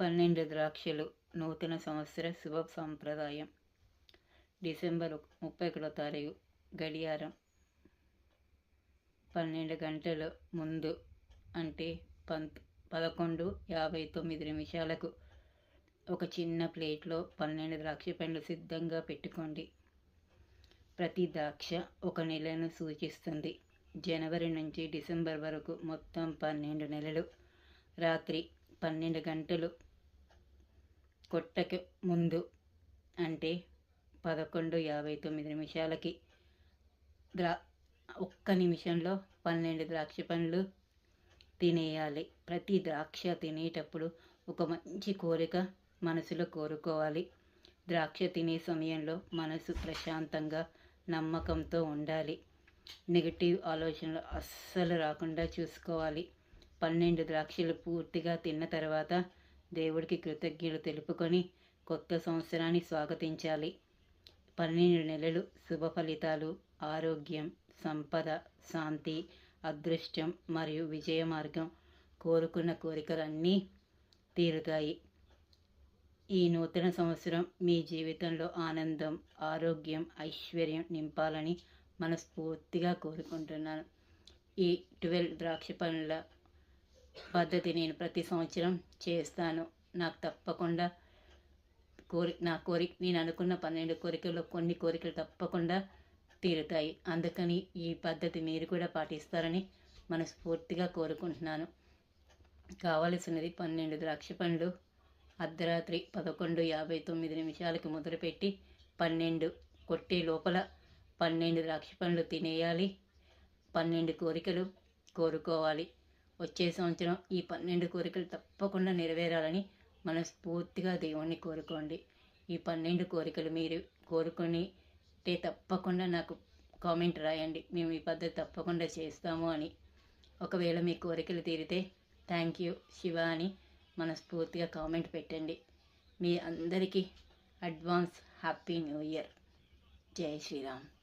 పన్నెండు ద్రాక్షలు నూతన సంవత్సర శుభ సాంప్రదాయం. డిసెంబర్ ముప్పై ఒకటో తారీఖు గడియారం. పన్నెండు గంటల ముందు అంటే పంత్ పదకొండు యాభై తొమ్మిది నిమిషాలకు ఒక చిన్న ప్లేట్లో పన్నెండు ద్రాక్ష పండ్లు సిద్ధంగా పెట్టుకోండి. ప్రతి ద్రాక్ష ఒక నెలను సూచిస్తుంది. జనవరి నుంచి డిసెంబర్ వరకు మొత్తం పన్నెండు నెలలు. రాత్రి పన్నెండు గంటలు కొట్టకి ముందు అంటే పదకొండు యాభై తొమ్మిది నిమిషాలకి ద్రా ఒక్క నిమిషంలో పన్నెండు ద్రాక్ష పండ్లు తినేయాలి. ప్రతి ద్రాక్ష తినేటప్పుడు ఒక మంచి కోరిక మనసులో కోరుకోవాలి. ద్రాక్ష తినే సమయంలో మనసు ప్రశాంతంగా నమ్మకంతో ఉండాలి. నెగిటివ్ ఆలోచనలు అస్సలు రాకుండా చూసుకోవాలి. పన్నెండు ద్రాక్షలు పూర్తిగా తిన్న తర్వాత దేవుడికి కృతజ్ఞతలు తెలుపుకొని కొత్త సంవత్సరాన్ని స్వాగతించాలి. పన్నెండు నెలలు శుభ ఫలితాలు ఆరోగ్యం సంపద శాంతి అదృష్టం మరియు విజయ మార్గం కోరుకున్న కోరికలన్నీ తీరుతాయి. ఈ నూతన సంవత్సరం మీ జీవితంలో ఆనందం ఆరోగ్యం ఐశ్వర్యం నింపాలని మనస్ఫూర్తిగా కోరుకుంటున్నాను. ఈ ట్వెల్వ్ ద్రాక్ష పనుల పద్ధతి నేను ప్రతి సంవత్సరం చేస్తాను. నాకు తప్పకుండా కోరి నా కోరిక నేను అనుకున్న పన్నెండు కోరికల్లో కొన్ని కోరికలు తప్పకుండా తీరుతాయి. అందుకని ఈ పద్ధతి మీరు కూడా పాటిస్తారని మనస్ఫూర్తిగా కోరుకుంటున్నాను. కావలసినది పన్నెండు ద్రాక్ష పండ్లు అర్ధరాత్రి పదకొండు యాభై తొమ్మిది నిమిషాలకి మొదలుపెట్టి పన్నెండు కొట్టే లోపల పన్నెండు ద్రాక్ష పండ్లు తినేయాలి. పన్నెండు కోరికలు కోరుకోవాలి. వచ్చే సంవత్సరం ఈ పన్నెండు కోరికలు తప్పకుండా నెరవేరాలని మనస్ఫూర్తిగా దేవుణ్ణి కోరుకోండి. ఈ పన్నెండు కోరికలు మీరు కోరుకొని అంటే తప్పకుండా నాకు కామెంట్ రాయండి. మేము ఈ పద్ధతి తప్పకుండా చేస్తాము అని. ఒకవేళ మీ కోరికలు తీరితే థ్యాంక్ యూ శివ అని మనస్ఫూర్తిగా కామెంట్ పెట్టండి. మీ అందరికీ అడ్వాన్స్ హ్యాపీ న్యూ ఇయర్. జై శ్రీరామ్.